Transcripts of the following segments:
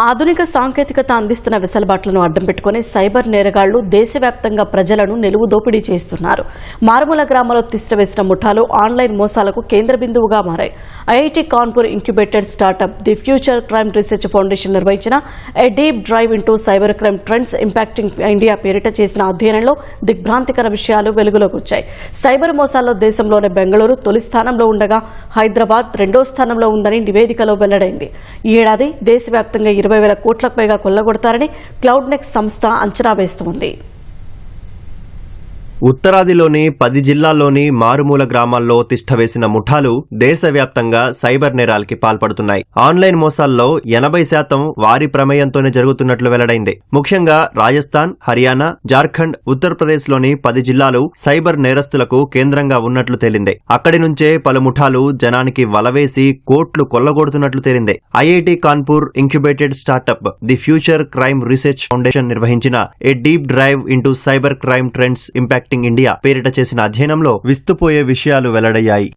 ఆధునిక సాంకేతికత అందిస్తున్న వెసలుబాట్లను అడ్డం పెట్టుకుని సైబర్ నేరగాళ్ళు దేశవ్యాప్తంగా ప్రజలను నిలువు దోపిడీ చేస్తున్నారు. మారుమూల గ్రామాల్లో తిష్టవేసిన ముఠాలు ఆన్లైన్ మోసాలకు కేంద్ర బిందువుగా మారాయి. IIT Kanpur incubated startup the future crime research foundation నిర్వహించిన a deep drive into cyber crime trends impacting India పేరిట చేసిన అధ్యయనంలో దిగ్భ్రాంతికర విషయాలు వెలుగులోకి వచ్చాయి. సైబర్ మోసాల్లో దేశంలోని బెంగళూరు తొలి స్థానంలో ఉండగా హైదరాబాద్ రెండో స్థానంలో ఉందని నివేదికలో వెల్లడైంది. ఈ ఏడాది దేశవ్యాప్తంగా ఇరవై వేల కోట్లకు పైగా కొల్లగొడతారని క్లౌడ్ నెక్స్ సంస్థ అంచనా వేస్తోంది. ఉత్తరాదిలోని పది జిల్లాల్లోని మారుమూల గ్రామాల్లో తిష్టవేసిన ముఠాలు దేశవ్యాప్తంగా సైబర్ నేరాలకి పాల్పడుతున్నాయి. ఆన్లైన్ మోసాల్లో ఎనభై శాతం వారి ప్రమేయంతోనే జరుగుతున్నట్లు వెల్లడైంది. ముఖ్యంగా రాజస్థాన్ హర్యానా జార్ఖండ్ ఉత్తరప్రదేశ్లోని పది జిల్లాలు సైబర్ నేరస్తులకు కేంద్రంగా ఉన్నట్లు తేలింది. అక్కడి నుంచే పలు ముఠాలు జనానికి వలవేసి కోట్లు కొల్లగొడుతున్నట్లు తేలింది. IIT Kanpur incubated startup the future crime research foundation నిర్వహించిన a deep drive into cyber crime trends impact impacting India పేరిట చేసిన అధ్యయనంలో విస్తుపోయే విషయాలు వెల్లడయ్యాయి.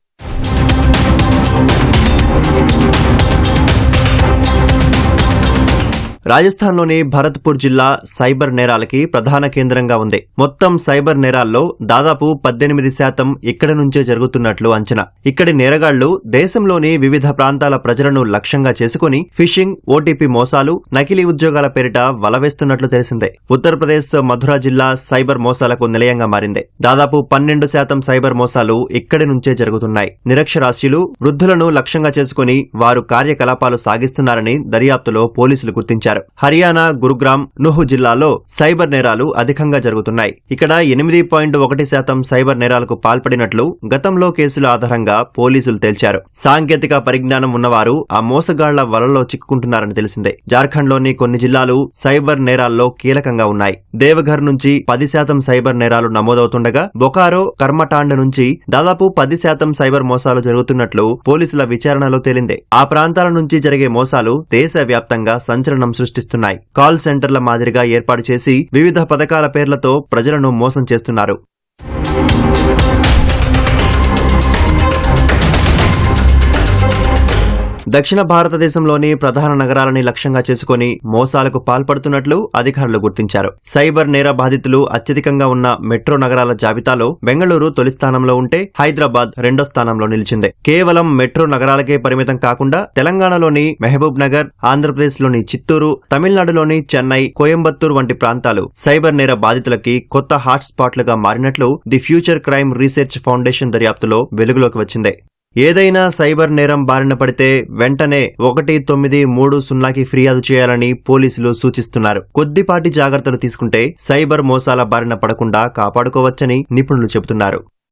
రాజస్థాన్లోని భరత్పూర్ జిల్లా సైబర్ నేరాలకి ప్రధాన కేంద్రంగా ఉంది. మొత్తం సైబర్ నేరాల్లో దాదాపు పద్దెనిమిది శాతం ఇక్కడి నుంచే జరుగుతున్నట్లు అంచనా. ఇక్కడి నేరగాళ్ళు దేశంలోని వివిధ ప్రాంతాల ప్రజలను లక్ష్యంగా చేసుకుని ఫిషింగ్ ఓటీపీ మోసాలు నకిలీ ఉద్యోగాల పేరిట వలవేస్తున్నట్లు తెలిసిందే. ఉత్తరప్రదేశ్ మధుర జిల్లా సైబర్ మోసాలకు నిలయంగా మారింది. దాదాపు పన్నెండు శాతం సైబర్ మోసాలు ఇక్కడి నుంచే జరుగుతున్నాయి. నిరక్షరాస్యులు వృద్ధులను లక్ష్యంగా చేసుకుని వారు కార్యకలాపాలు సాగిస్తున్నారని దర్యాప్తులో పోలీసులు గుర్తించారు. హర్యానా గురుగ్రామ్ నుహ్ జిల్లాలో సైబర్ నేరాలు అధికంగా జరుగుతున్నాయి. ఇక్కడ ఎనిమిది పాయింట్ ఒకటి శాతం సైబర్ నేరాలకు పాల్పడినట్లు గతంలో కేసుల ఆధారంగా పోలీసులు తేల్చారు. సాంకేతిక పరిజ్ఞానం ఉన్నవారు ఆ మోసగాళ్ళ వలలో చిక్కుకుంటున్నారని తెలిసిందే. జార్ఖండ్లోని కొన్ని జిల్లాలు సైబర్ నేరాల్లో కీలకంగా ఉన్నాయి. దేవఘర్ నుంచి పది శాతం సైబర్ నేరాలు నమోదవుతుండగా బొకారో కర్మటాండ నుంచి దాదాపు పది శాతం సైబర్ మోసాలు జరుగుతున్నట్లు పోలీసుల విచారణలో తేలింది. ఆ ప్రాంతాల నుంచి జరిగే మోసాలు దేశవ్యాప్తంగా సంచలనం సృష్టిస్తున్నాయి. కాల్ సెంటర్ల మాదిరిగా ఏర్పాటు చేసి వివిధ పథకాల పేర్లతో ప్రజలను మోసం చేస్తున్నారు. దక్షిణ భారతదేశంలోని ప్రధాన నగరాలని లక్ష్యంగా చేసుకుని మోసాలకు పాల్పడుతున్నట్లు అధికారులు గుర్తించారు. సైబర్ నేర బాధితులు అత్యధికంగా ఉన్న మెట్రో నగరాల జాబితాలో బెంగళూరు తొలి స్థానంలో ఉంటే హైదరాబాద్ రెండో స్థానంలో నిలిచింది. కేవలం మెట్రో నగరాలకే పరిమితం కాకుండా తెలంగాణలోని మెహబూబ్ నగర్ ఆంధ్రప్రదేశ్లోని చిత్తూరు తమిళనాడులోని చెన్నై కోయంబత్తూర్ వంటి ప్రాంతాలు సైబర్ నేర బాధితులకి కొత్త హాట్ స్పాట్లుగా మారినట్లు the future crime research foundation దర్యాప్తులో వెలుగులోకి వచ్చింది. ఏదైనా సైబర్ నేరం బారిన పడితే వెంటనే ఒకటి తొమ్మిది మూడు సున్నాకి ఫిర్యాదు చేయాలని పోలీసులు సూచిస్తున్నారు. కొద్దిపాటి జాగ్రత్తలు తీసుకుంటే సైబర్ మోసాల బారిన పడకుండా కాపాడుకోవచ్చని నిపుణులు చెబుతున్నారు.